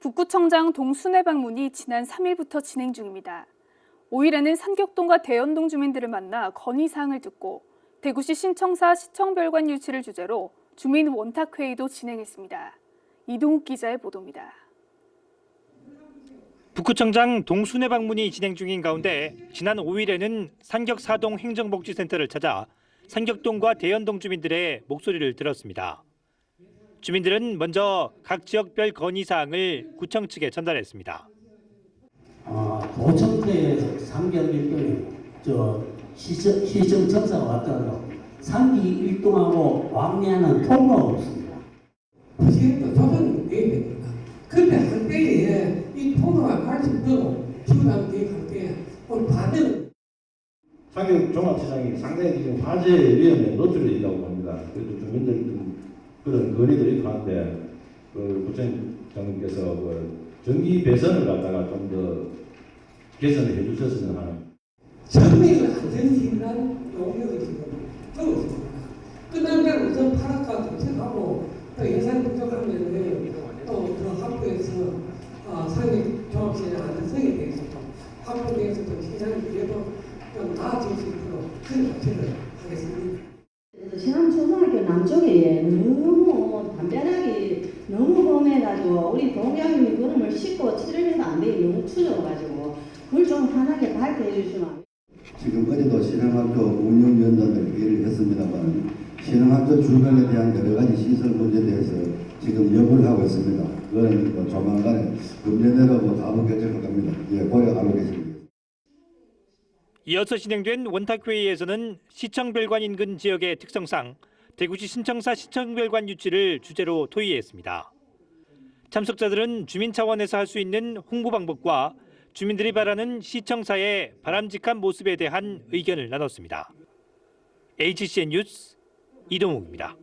북구청장 동순회 방문이 지난 3일부터 진행 중입니다. 5일에는 산격동과 대연동 주민들을 만나 건의사항을 듣고 대구시 신청사 시청별관 유치를 주제로 주민 원탁회의도 진행했습니다. 이동욱 기자의 보도입니다. 북구청장 동순회 방문이 진행 중인 가운데 지난 5일에는 산격사동 행정복지센터를 찾아 산격동과 대연동 주민들의 목소리를 들었습니다. 주민들은 먼저 각 지역별 건의사항을 구청 측에 전달했습니다. 어, 도청대에서 상경 일동이 저 시정, 시정 청사가 왔더라도 상기 일동하고 왕래하는 통로가 없습니다. 부지도 조정이 돼야 됩니다. 근데 한때에 이 통로가 있도록 지원하면 되는데 오늘 반대는 상경 종합시장이 상당히 지금 화재 위험에 노출되어 있다고 봅니다. 그래서 주민들 좀 그런 있고 한데 그 구청장님께서 그 전기 배선을 갖다가 좀 더 개선을 해주셨으면 하는 전면을 안전시키는 용역을 지금 하고 있습니다. 끝난 날 우선 파락과 도착하고 또 예산 부족하면 또더 확보해서 어, 상위 종합시장 안전성에 대해서도 확보돼서도 시장이 그래도 좀 나아질 수 있도록 그런 조치를 하겠습니다. 그래서 남쪽에 너무 담벼락이 너무 험해가지고 우리 동양인이 그름을 싣고 치료해도 안 돼. 너무 추워가지고 그걸 좀 환하게 밝게 해주시면 지금 어제도 신흥학교 운영위원단을 회의를 했습니다만 신흥학교 주변에 대한 여러 가지 시설 문제에 대해서 지금 연구를 하고 있습니다. 그거는 뭐 조만간에 금년내로 뭐 가부 결정할 겁니다. 예, 고려하고 계십니다. 이어서 진행된 원탁회의에서는 시청별관 인근 지역의 특성상 대구시 신청사 시청별관 유치를 주제로 토의했습니다. 참석자들은 주민 차원에서 할 수 있는 홍보 방법과 주민들이 바라는 시청사의 바람직한 모습에 대한 의견을 나눴습니다. HCN 뉴스 이동욱입니다.